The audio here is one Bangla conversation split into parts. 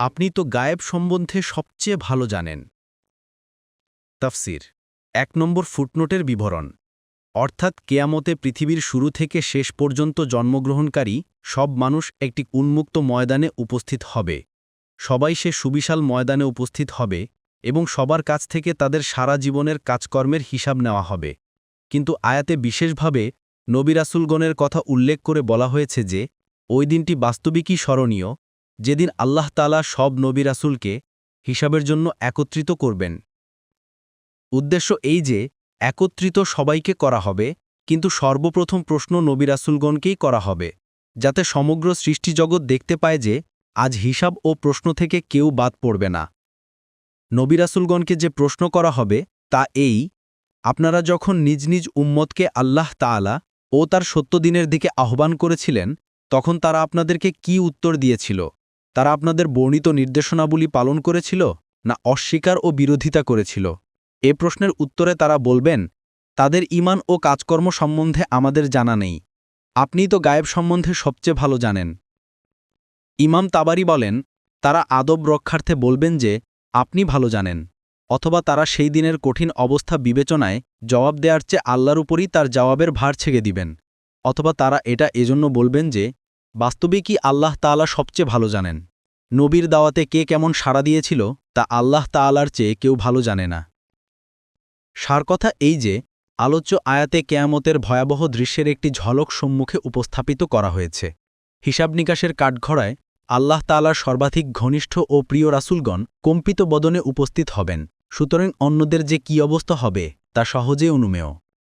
আপনি তো গায়েব সম্বন্ধে সবচেয়ে ভালো জানেন। তাফসির, এক নম্বর ফুটনোটের বিবরণ। অর্থাৎ কেয়ামতে পৃথিবীর শুরু থেকে শেষ পর্যন্ত জন্মগ্রহণকারী সব মানুষ একটি উন্মুক্ত ময়দানে উপস্থিত হবে। সবাই সে সুবিশাল ময়দানে উপস্থিত হবে এবং সবার কাছ থেকে তাদের সারা জীবনের কাজকর্মের হিসাব নেওয়া হবে। কিন্তু আয়াতে বিশেষভাবে নবিরাসুলগণের কথা উল্লেখ করে বলা হয়েছে যে, ওই দিনটি বাস্তবিকই স্মরণীয় যেদিন আল্লাহ তালা সব নবিরাসুলকে হিসাবের জন্য একত্রিত করবেন। উদ্দেশ্য এই যে, একত্রিত সবাইকে করা হবে, কিন্তু সর্বপ্রথম প্রশ্ন নবিরাসুলগণকেই করা হবে, যাতে সমগ্র সৃষ্টিজগৎ দেখতে পায় যে, আজ হিসাব ও প্রশ্ন থেকে কেউ বাদ পড়বে না। নবিরাসুলগণকে যে প্রশ্ন করা হবে, তা এই, আপনারা যখন নিজ নিজ উম্মতকে আল্লাহ তাআলা ও তার সত্য দিনের দিকে আহ্বান করেছিলেন, তখন তারা আপনাদেরকে কি উত্তর দিয়েছিল? তারা আপনাদের বর্ণিত নির্দেশনাবলী পালন করেছিল না অস্বীকার ও বিরোধিতা করেছিল? এ প্রশ্নের উত্তরে তারা বলবেন, তাদের ইমান ও কাজকর্ম সম্বন্ধে আমাদের জানা নেই। আপনি তো গায়েব সম্বন্ধে সবচেয়ে ভালো জানেন। ইমাম তাবারি বলেন, তারা আদব রক্ষার্থে বলবেন যে, আপনি ভালো জানেন, অথবা তারা সেই দিনের কঠিন অবস্থা বিবেচনায় জবাব দেওয়ার চেয়ে আল্লাহর উপরই তার জবাবের ভার ছেড়ে দিবেন, অথবা তারা এটা এজন্য বলবেন যে বাস্তবিকই আল্লাহ তাআলা সবচেয়ে ভালো জানেন? নবীর দাওয়াতে কে কেমন সাড়া দিয়েছিল, তা আল্লাহ তাআলার চেয়ে কেউ ভালো জানে না। সার কথা এই যে, আলোচ্য আয়াতে কেয়ামতের ভয়াবহ দৃশ্যের একটি ঝলক সম্মুখে উপস্থাপিত করা হয়েছে। হিসাব নিকাশের কাঠঘড়ায় আল্লাহ তালার সর্বাধিক ঘনিষ্ঠ ও প্রিয় রাসুলগণ কম্পিত বদনে উপস্থিত হবেন, সুতরাং অন্যদের যে কি অবস্থা হবে, তা সহজে অনুমেয়।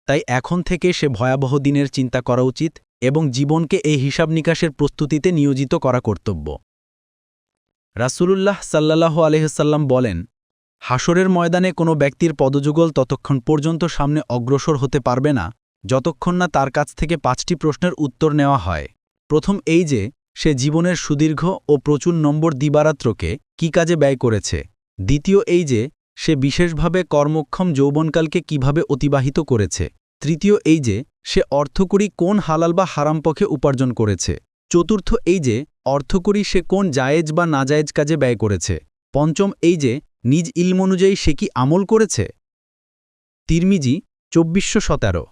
তাই এখন থেকে সে ভয়াবহ দিনের চিন্তা করা উচিত এবং জীবনকে এই হিসাব নিকাশের প্রস্তুতিতে নিয়োজিত করা কর্তব্য। রাসূলুল্লাহ সাল্লাহ আলহ্লাম বলেন হাসরের ময়দানে কোনো ব্যক্তির পদযুগল ততক্ষণ পর্যন্ত সামনে অগ্রসর হতে পারবে না, যতক্ষণ না তার কাছ থেকে পাঁচটি প্রশ্নের উত্তর নেওয়া হয়। প্রথম এই যে, সে জীবনের সুদীর্ঘ ও প্রচুর নম্বর দিবারাত্রকে কি কাজে ব্যয় করেছে। দ্বিতীয় এই যে, সে বিশেষভাবে কর্মক্ষম যৌবনকালকে কীভাবে অতিবাহিত করেছে। তৃতীয় এই যে সে অর্থকরী কোন হালাল বা হারাম পক্ষে উপার্জন করেছে? চতুর্থ এই যে অর্থকরী সে কোন জায়েজ বা নাজায়েজ কাজে ব্যয় করেছে? পঞ্চম এই যে, নিজ ইলম অনুযায়ী সে কি আমল করেছে? তিরমিজি, চব্বিশশো সতেরো।